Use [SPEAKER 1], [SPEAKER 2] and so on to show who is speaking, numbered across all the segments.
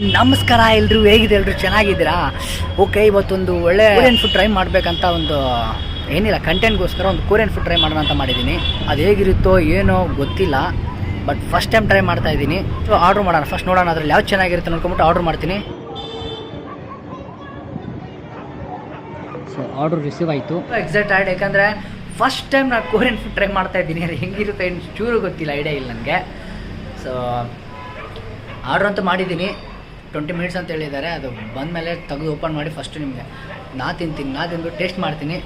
[SPEAKER 1] ನಮಸ್ಕಾರ ಎಲ್ಲರೂ ಹೇಗಿದೆ ಎಲ್ಲರೂ ಚೆನ್ನಾಗಿದ್ದೀರಾ? ಓಕೆ ಇವತ್ತೊಂದು ಒಳ್ಳೆ ಕೊರಿಯನ್ ಫುಡ್ ಟ್ರೈ ಮಾಡಬೇಕಂತ ಒಂದು ಏನಿಲ್ಲ ಕಂಟೆಂಟ್ಗೋಸ್ಕರ ಒಂದು ಕೊರಿಯನ್ ಫುಡ್ ಟ್ರೈ ಮಾಡೋಣ ಅಂತ ಮಾಡಿದ್ದೀನಿ. ಅದು ಹೇಗಿರುತ್ತೋ ಏನೋ ಗೊತ್ತಿಲ್ಲ ಬಟ್ ಫಸ್ಟ್ ಟೈಮ್ ಟ್ರೈ ಮಾಡ್ತಾ ಇದ್ದೀನಿ. ಸೊ ಆರ್ಡ್ರ್ ಮಾಡೋಣ ಫಸ್ಟ್ ನೋಡೋಣ ಅದ್ರಲ್ಲಿ ಯಾವ್ದು ಚೆನ್ನಾಗಿರುತ್ತೆ ನೋಡ್ಕೊಂಬಿಟ್ಟು ಆರ್ಡ್ರ್ ಮಾಡ್ತೀನಿ. ಸೊ ಆರ್ಡ್ರ್ ರಿಸೀವ್ ಆಯಿತು. ಎಕ್ಸಾಕ್ಟ್ ಆಯ್ತು ಯಾಕಂದರೆ ಫಸ್ಟ್ ಟೈಮ್ ನಾನು ಕೊರಿಯನ್ ಫುಡ್ ಟ್ರೈ ಮಾಡ್ತಾ ಇದ್ದೀನಿ. ಅದು ಹೆಂಗಿರುತ್ತೆ ಏನು ಚೂರು ಗೊತ್ತಿಲ್ಲ ಐಡಿಯಾ ಇಲ್ಲ ನನಗೆ. ಸೊ ಆರ್ಡ್ರ್ ಅಂತೂ ಮಾಡಿದ್ದೀನಿ. ಟ್ವೆಂಟಿ ಮಿನಿಟ್ಸ್ ಅಂತ ಹೇಳಿದ್ದಾರೆ, ಅದು ಬಂದಮೇಲೆ ತೆಗೆದು ಓಪನ್ ಮಾಡಿ ಫಸ್ಟು ನಿಮಗೆ. ನಾ ತಿಂತೀನಿ, ನಾ ತಿಂದು ಟೇಸ್ಟ್ ಮಾಡ್ತೀನಿ.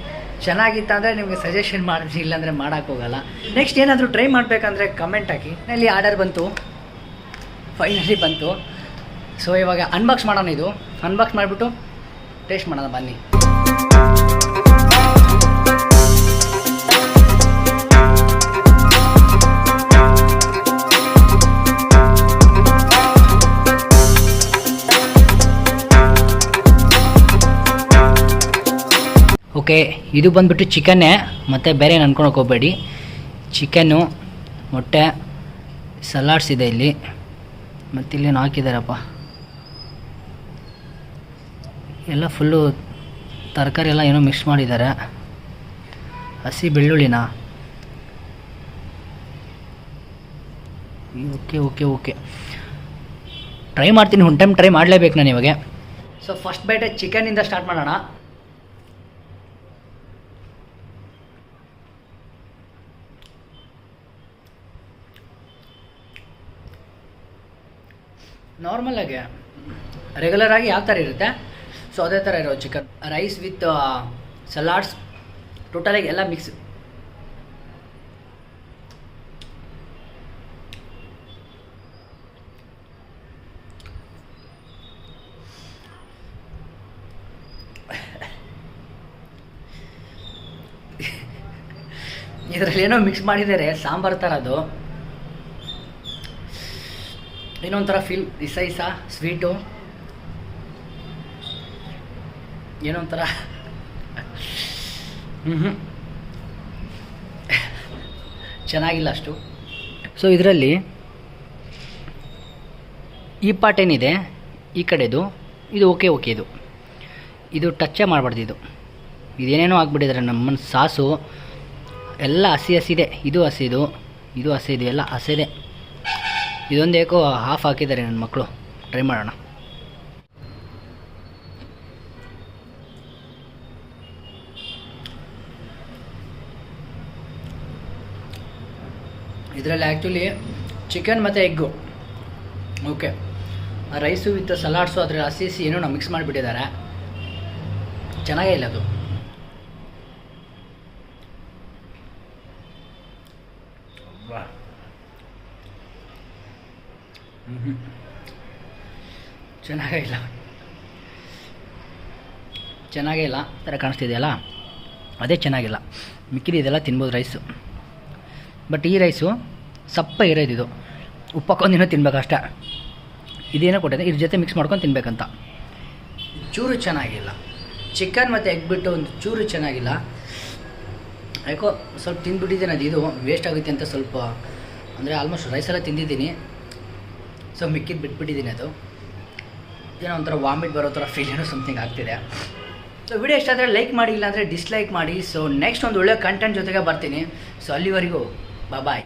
[SPEAKER 1] ಚೆನ್ನಾಗಿತ್ತು ಅಂದರೆ ನಿಮಗೆ ಸಜೆಷನ್ ಮಾಡ್ತೀನಿ ಇಲ್ಲಾಂದರೆ ಮಾಡೋಕ್ಕೋಗಲ್ಲ ನೆಕ್ಸ್ಟ್ ಏನಾದರೂ ಟ್ರೈ ಮಾಡಬೇಕಂದ್ರೆ ಕಮೆಂಟ್ ಹಾಕಿ. ಇಲ್ಲಿ ಆರ್ಡರ್ ಬಂತು. ಫೈನಲಿ ಬಂತು. ಸೊ ಇವಾಗ ಅನ್ಬಾಕ್ಸ್ ಮಾಡೋಣ ಇದು. ಅನ್ಬಾಕ್ಸ್ ಮಾಡಿಬಿಟ್ಟು ಟೇಸ್ಟ್ ಮಾಡೋಣ ಬನ್ನಿ. ಓಕೆ, ಇದು ಬಂದುಬಿಟ್ಟು ಚಿಕನ್ನೇ, ಮತ್ತು ಬೇರೆ ಏನು ಅನ್ಕೊಳಕ್ಕೆ ಹೋಗಬೇಡಿ. ಚಿಕನ್ನು, ಮೊಟ್ಟೆ, ಸಲಾಡ್ಸ್ ಇದೆ ಇಲ್ಲಿ. ಮತ್ತು ಇಲ್ಲೇನು ಹಾಕಿದ್ದಾರಪ್ಪ ಎಲ್ಲ ಫುಲ್ಲು ತರಕಾರಿ ಎಲ್ಲ ಏನೋ ಮಿಕ್ಸ್ ಮಾಡಿದ್ದಾರೆ ಹಸಿ ಬೆಳ್ಳುಳ್ಳಿನ? Okay okay okay. ಟ್ರೈ ಮಾಡ್ತೀನಿ, ಒಂದು ಟೈಮ್ ಟ್ರೈ ಮಾಡಲೇಬೇಕು ನಾನು ಇವಾಗ. ಸೊ ಫಸ್ಟ್ ಬೈಟೆ ಚಿಕನಿಂದ ಸ್ಟಾರ್ಟ್ ಮಾಡೋಣ. ನಾರ್ಮಲ್ ಆಗಿ ರೆಗ್ಯುಲರ್ ಆಗಿ ಯಾವ ಥರ ಇರುತ್ತೆ? ಸೊ ಅದೇ ಥರ ಇರೋ ಚಿಕನ್. ರೈಸ್ ವಿತ್ ಸಲಾಡ್ಸ್ ಟೋಟಲಾಗಿ ಎಲ್ಲ ಮಿಕ್ಸ್ ಇದರಲ್ಲಿ ಏನೋ ಮಿಕ್ಸ್ ಮಾಡಿದ್ದಾರೆ, ಸಾಂಬಾರು ಥರ ಅದು. ಏನೋ ಒಂಥರ ಫೀಲ್ ಇಸ ಸ್ವೀಟು ಏನೋ ಒಂಥರ ಹ್ಞೂ ಚೆನ್ನಾಗಿಲ್ಲ ಅಷ್ಟು. ಸೊ ಇದರಲ್ಲಿ ಈ ಪಾರ್ಟ್ ಏನಿದೆ? ಈ ಕಡೆದು, ಇದು ಓಕೆ ಓಕೆ ಇದು. ಇದು ಟಚ್ಚೇ ಮಾಡಬಾರ್ದು ಇದು. ಇದೇನೇನೋ ಆಗಿಬಿಟ್ಟಿದ್ರೆ ನಮ್ಮ ಸಾಸು. ಎಲ್ಲ ಹಸಿ ಹಸಿದೆ. ಇದು ಹಸಿದು ಇದು ಹಸಿದು, ಎಲ್ಲ ಹಸಿದೆ. ಇದೊಂದು ಏಕೋ ಹಾಫ್ ಹಾಕಿದ್ದಾರೆ ನನ್ನ ಮಕ್ಕಳು. ಟ್ರೈ ಮಾಡೋಣ. ಇದರಲ್ಲಿ ಆ್ಯಕ್ಚುಲಿ ಚಿಕನ್ ಮತ್ತು egg okay rice with salads ಅದರ ಹಸಿ ಹಸಿ ಏನೋ ಮಿಕ್ಸ್ ಮಾಡಿಬಿಟ್ಟಿದ್ದಾರೆ. ಚೆನ್ನಾಗೇ ಇಲ್ಲ ಅದು. ಚೆನ್ನಾಗೇ ಇಲ್ಲ. ಚೆನ್ನಾಗೇ ಇಲ್ಲ. ಥರ ಕಾಣಿಸ್ತಿದೆಯಲ್ಲ? ಅದೇ ಚೆನ್ನಾಗಿಲ್ಲ. ಮಿಕ್ಕಿದ ಇದೆಲ್ಲ ತಿನ್ಬೋದು ರೈಸು. ಬಟ್ ಈ ರೈಸು ಸಪ್ಪ ಇರೋದು ಇದು. ಉಪ್ಪಕ್ಕೊಂದಿನ ತಿನ್ಬೇಕಷ್ಟೇ. ಇದೇನೋ ಕೊಟ್ಟಿದೆ. ಇದ್ರ ಜೊತೆ ಮಿಕ್ಸ್ ಮಾಡ್ಕೊಂಡು ತಿನ್ಬೇಕಂತ. ಚೂರು ಚೆನ್ನಾಗಿಲ್ಲ. ಚಿಕನ್ ಮತ್ತು ಎಗ್ ಬಿಟ್ಟು ಒಂದು ಚೂರು ಚೆನ್ನಾಗಿಲ್ಲ. ಯಾಕೋ ಸ್ವಲ್ಪ ತಿಂದುಬಿಟ್ಟಿದ್ದೇನೆ ಅದು ಇದು. ವೇಸ್ಟ್ ಆಗುತ್ತೆ ಅಂತ ಸ್ವಲ್ಪ. ಅಂದರೆ ಆಲ್ಮೋಸ್ಟ್ ರೈಸೆಲ್ಲ ತಿಂದಿದ್ದೀನಿ. ಸೊ ಮಿಕ್ಕಿದ್ದು ಬಿಟ್ಬಿಟ್ಟಿದ್ದೀನಿ ಅದು. ಏನೋ ಒಂಥರ ವಾಮಿಟ್ ಬರೋ ಥರ ಫೀಲ್ ಏನೋ ಸಮಥಿಂಗ್ ಆಗ್ತಿದೆ. ಸೊ ವಿಡಿಯೋ ಇಷ್ಟ ಆದರೆ ಲೈಕ್ ಮಾಡಿ, ಇಲ್ಲಾಂದರೆ ಡಿಸ್ಲೈಕ್ ಮಾಡಿ. ಸೊ ನೆಕ್ಸ್ಟ್ ಒಂದು ಒಳ್ಳೆ ಕಂಟೆಂಟ್ ಜೊತೆಗೆ ಬರ್ತೀನಿ. ಸೊ ಅಲ್ಲಿವರೆಗೂ ಬಾಯ್